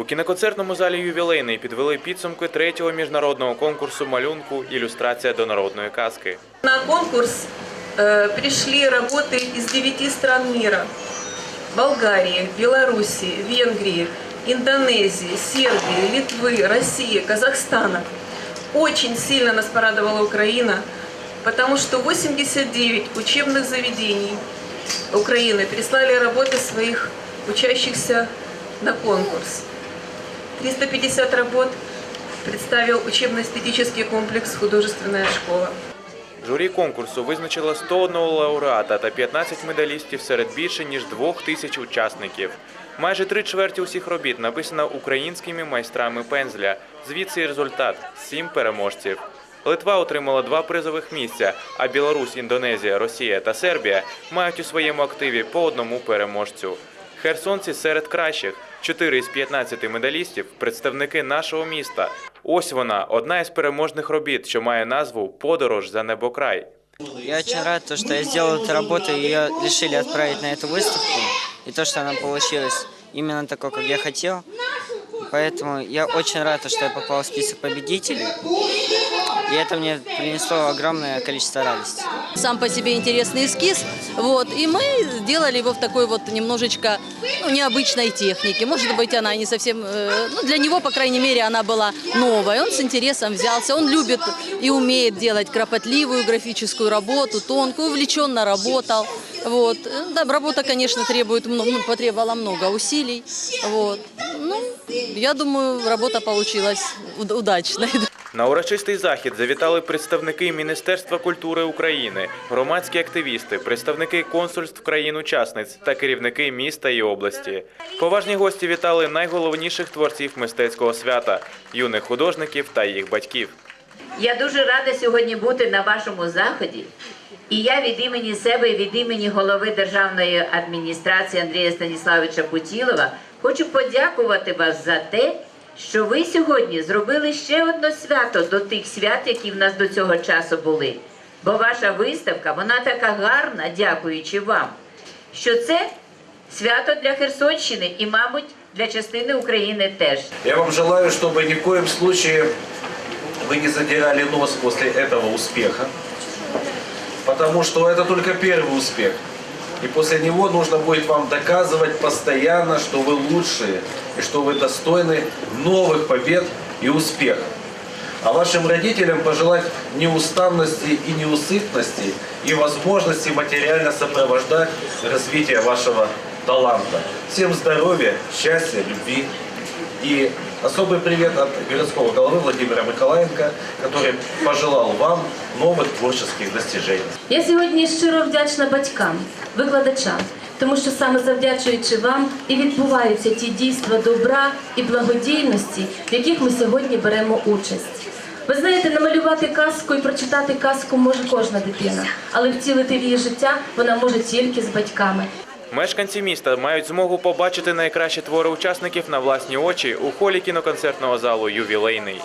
У кіноконцертному залі ювілейний підвели підсумки третього міжнародного конкурсу малюнку Ілюстрація до народної казки. На конкурс э, пришли работы из девяти стран мира. Болгарии, Белоруссии, Венгрии, Индонезии, Сербии, Литвы, России, Казахстана. Очень сильно нас порадовала Украина, потому что 89 учебных заведений Украины прислали работы своих учащихся на конкурс. 350 работ представил учебно-эстетический комплекс «Художественная школа». Журі конкурсу визначило 101 лауреата та 15 медалістів серед більше ніж двох тисяч учасників. Майже три чверті усіх робіт написано українськими майстрами пензля. Звідси і результат сім переможців. Литва отримала два призових місця, а Білорусь, Індонезія, Росія та Сербія мають у своєму активі по одному переможцю. Херсонці серед кращих. Чотири із 15 медалістів представники нашого міста. Ось вона, одна із переможних робіт, що має назву Подорож за небокрай. Я очень рад, то, что я сделал эту работу, и ее решили отправить на эту выставку. И то, что она получилась именно такой, как я хотел. Поэтому я очень рад, то, что я попал в список победителей. И это мне принесло огромное количество радости. сам по себе интересный эскиз, вот, и мы сделали его в такой вот немножечко ну, необычной технике. Может быть, она не совсем, э, ну, для него, по крайней мере, она была новая. Он с интересом взялся, он любит и умеет делать кропотливую графическую работу, тонкую, увлеченно работал. Вот. Да, работа, конечно, требует, мно- ну, потребовала много усилий. Вот. Ну, я думаю, работа получилась уд- удачной. На урочистий захід завітали представники Міністерства культури України, громадські активісти, представники консульств країн-учасниць та керівники міста і області. Поважні гості вітали найголовніших творців мистецького свята юних художників та їх батьків. Я дуже рада сьогодні бути на вашому заході. І я від імені себе і від імені голови державної адміністрації Андрія Станіславовича Путілова хочу подякувати вас за те, що ви сьогодні зробили ще одне свято до тих свят, які в нас до цього часу були. Бо ваша виставка, вона така гарна, дякуючи вам, що це свято для Херсонщини і, мабуть, для частини України теж. Я вам желаю, чтобы ни в коем случае вы не задирали нос после этого успеха, потому что это только первый успех. И после него нужно будет вам доказывать постоянно, что вы лучшие и что вы достойны новых побед и успехов. А вашим родителям пожелать неустанности и неусыпности и возможности материально сопровождать развитие вашего таланта. Всем здоровья, счастья, любви и особый привет от городского головы Владимира Миколаенко, который пожелал вам новых творческих достижений. Я сьогодні щиро вдячна батькам, викладачам, тому що саме завдячуючи вам і відбуваються ті дійства добра і благодійності, в яких ми сьогодні беремо участь. Ви знаєте, намалювати казку і прочитати казку може кожна дитина, але втілити в її життя вона може тільки з батьками. Мешканці міста мають змогу побачити найкращі твори учасників на власні очі у холі кіноконцертного залу Ювілейний.